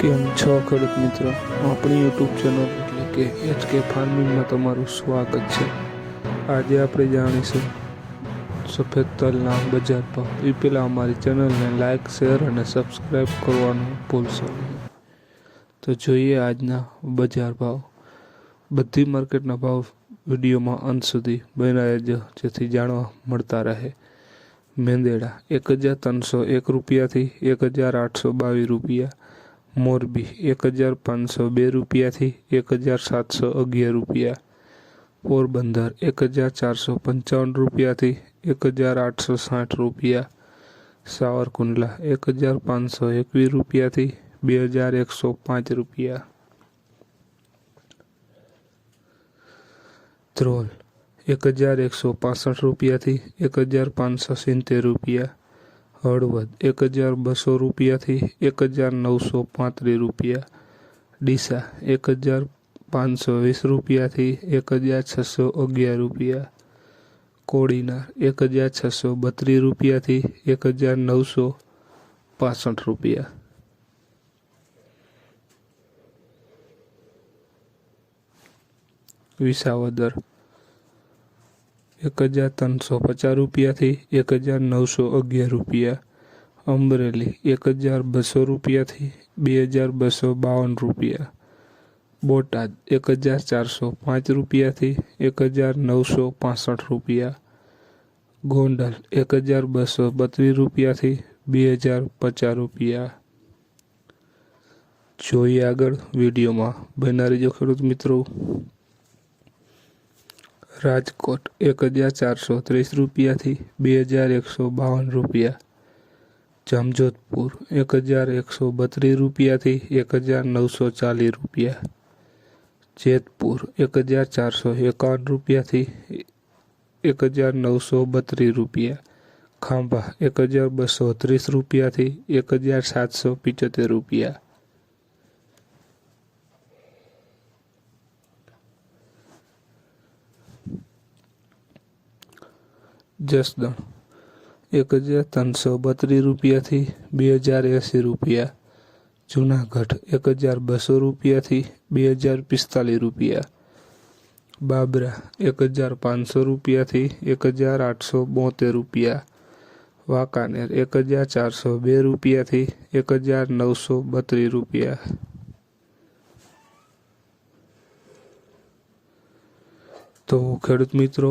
કેમ છો, ખેડૂત મિત્રો? આપણી યુટ્યુબ ચેનલ એટલે કે એચ કે ફાર્મિંગમાં તમારું સ્વાગત છે. આજે આપણે જાણીશું સફેદ તલના બજાર ભાવ. એ પહેલાં અમારી ચેનલને લાઇક શેર અને સબસ્ક્રાઈબ કરવાનું ભૂલશો નહીં. તો જોઈએ આજના બજાર ભાવ. બધી માર્કેટના ભાવ વિડીયોમાં અંત સુધી બન્યા રહેજો જેથી જાણવા મળતા રહે. મેંદેડા એક હજાર ત્રણસો એક રૂપિયાથી એક હજાર આઠસો બાવીસ રૂપિયા. મોરબી એક હજાર પાંચસો બે રૂપિયાથી એક હજાર સાતસો અગિયાર રૂપિયા. પોરબંદર એક હજાર ચારસો પંચાવન રૂપિયાથી એક હજાર આઠસો સાઠ રૂપિયા. સાવરકુંડલા એક હજાર પાંચસો એકવીસ રૂપિયાથી બે હજાર એકસો પાંચ રૂપિયા. ધ્રોલ એક હજાર એકસો પાસઠ રૂપિયાથી એક હજાર પાંચસો સિત્તેર રૂપિયા. હળવદ એક હજાર બસો રૂપિયાથી એક હજાર નવસો પાંત્રીસ રૂપિયા. ડીસા એક હજાર પાંચસો વીસ રૂપિયાથી એક હજાર છસો અગિયાર રૂપિયા. કોડીનાર એક હજાર છસો બત્રીસ રૂપિયાથી એક હજાર નવસો પાસઠ રૂપિયા. વિસાવદર એક હજાર ત્રણસો પચાસ રૂપિયાથી એક હજાર નવસો અગિયાર રૂપિયા. અમરેલી, એક હજાર બસો રૂપિયાથી બે હજાર બસો બાવન રૂપિયા. બોટાદ, એક હજાર ચારસો પાંચ રૂપિયાથી એક હજાર નવસો પાસઠ રૂપિયા. ગોંડલ, એક હજાર બસો બત્રીસ રૂપિયાથી બે હજાર પચાસ રૂપિયા. જોઈએ આગળ વિડીયોમાં. બનારી જો ખેડૂત મિત્રો. રાજકોટ એક હજાર ચારસો ત્રીસ રૂપિયાથી બે હજાર એકસો બાવન રૂપિયા. જામજોધપુર એક હજાર એકસો બત્રીસ રૂપિયાથી એક હજાર નવસો ચાલીસ રૂપિયા. જેતપુર એક હજાર ચારસો એકાવન રૂપિયાથી એક હજાર નવસો બત્રીસ રૂપિયા. ખાંભા એક હજાર બસો ત્રીસ રૂપિયાથી એક હજાર સાતસો પિચોતેર રૂપિયા. જસદણ એક હજાર ત્રણસો બત્રીસ રૂપિયાથી બે હજાર એંસી રૂપિયા. જુનાગઢ એક હજાર બસો રૂપિયાથી બે હજાર પિસ્તાલીસ રૂપિયા. બાબરા એક હજાર પાંચસો રૂપિયાથી એક હજાર આઠસો બોતેર રૂપિયા. વાંકાનેર એક હજાર ચારસો બે રૂપિયાથી એક હજાર નવસો બત્રીસ રૂપિયા. તો ખેડૂત મિત્રો